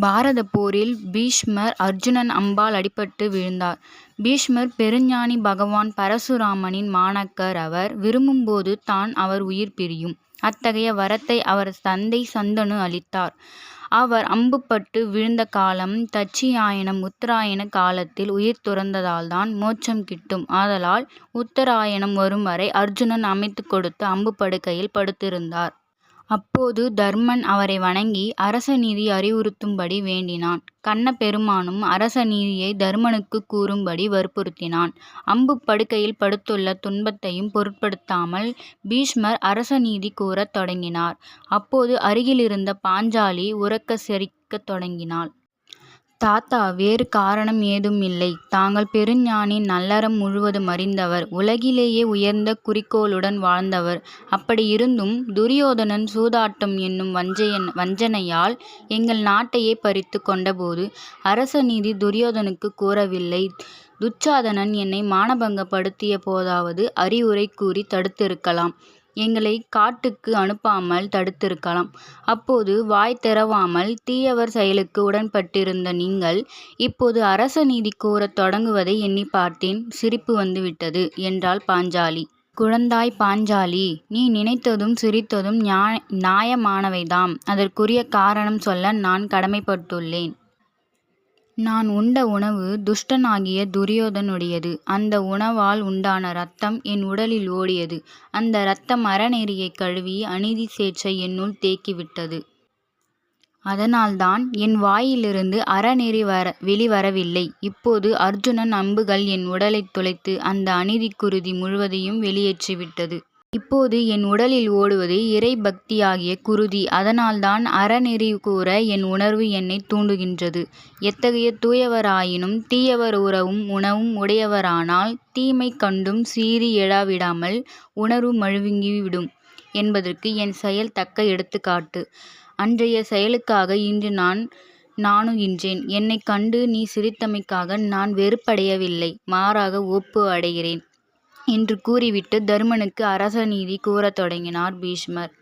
பாரதப் போரில் பீஷ்மர் அர்ஜுனன் அம்பால் அடிபட்டு வீழ்ந்தார். பீஷ்மர் பெருஞானி பகவான் பரசுராமனின் மாணாக்கர் அவர். விரும்பும்போது தான் அவர் உயிர் பிரியும். அத்தகைய வரத்தை அவர் தந்தை சந்தனு அளித்தார். அவர் அம்புபட்டு வீழ்ந்த காலம் தட்சியாயனம் உத்தராயண காலத்தில் உயிர் துறந்தால்தான் மோட்சம் கிட்டும். ஆதலால் உத்தராயணம் வரும்வரை அர்ஜுனன் அமைத்துக் கொடுத்த அம்புப்படுக்கையில் படுத்திருந்தார். அப்போது தர்மன் அவரை வணங்கி அரசநீதி அறிவுறுத்தும்படி வேண்டினான். கண்ணபெருமானும் அரச நீதியை தருமனுக்குக் கூறும்படி வற்புறுத்தினான். அம்பு படுக்கையில் படுத்துள்ள துன்பத்தையும் பொருட்படுத்தாமல் பீஷ்மர் அரசநீதி கூறத் தொடங்கினார். அப்போது அருகிலிருந்த பாஞ்சாலி உறக்க சிரிக்கத் தொடங்கினாள். தாத்தா வேறு காரணம் ஏதும் இல்லை தாங்கள் பெருஞானி நல்லறம் முழுவதும் அறிந்தவர் உலகிலேயே உயர்ந்த குறிக்கோளுடன் வாழ்ந்தவர். அப்படியிருந்தும் துரியோதனன் சூதாட்டம் என்னும் வஞ்சனையால் எங்கள் நாட்டையே பறித்துக் கொண்டபோது அரசநீதி துரியோதனனுக்குக் கூறவில்லை. துச்சாதனன் என்னை மானபங்கப்படுத்திய போதாவது அறிவுரை கூறித் தடுத்திருக்கலாம். எங்களை காட்டுக்கு அனுப்பாமல் தடுத்திருக்கலாம். அப்போது வாய் திறவாமல் தீயவர் செயலுக்கு உடன்பட்டிருந்த நீங்கள் இப்போது அரச நீதி கூறத் தொடங்குவதை எண்ணிப் பார்த்தேன். சிரிப்பு வந்துவிட்டது என்றாள் பாஞ்சாலி. குழந்தாய் பாஞ்சாலி. நீ நினைத்ததும் சிரித்ததும் நியாயமானவைதாம். அதற்குரிய காரணம் சொல்ல நான் கடமைப்பட்டுள்ளேன். நான் உண்ட உணவு துஷ்டனாகிய துரியோதனுடையது அந்த உணவால் உண்டான இரத்தம் என் உடலில் ஓடியது. அந்த இரத்தம் அறநெறியைக் கழுவி அநீதி சேற்றை என்னுள் தேக்கிவிட்டது. அதனால்தான் என் வாயிலிருந்து அறநெறி வர வெளிவரவில்லை. இப்போது அர்ஜுனன் அம்புகள் என் உடலைத் துளைத்து அந்த அநீதிக்குருதி முழுவதையும் வெளியேற்றிவிட்டது. இப்போது என் உடலில் ஓடுவது இறைபக்தியாகிய குருதி. அதனால்தான் அறநெறி கூற என் உணர்வு என்னைத் தூண்டுகின்றது. எத்தகைய தூயவராயினும் தீயவர் உறவும் உணவும் உடையவரானால் தீமை கண்டும் சீறி எழாவிடாமல் உணர்வு மழுங்கிவிடும் என்பதற்கு என் செயல் தக்க எடுத்துக்காட்டு. அன்றைய செயலுக்காக இன்று நான் நாணுகின்றேன். என்னைக் கண்டு நீ சிரித்தமைக்காக நான் வெறுப்படையவில்லை. மாறாக ஒப்பு அடைகிறேன். என்று கூறிவிட்டு தருமனுக்கு அரசநீதி கூறத் தொடங்கினார் பீஷ்மர்.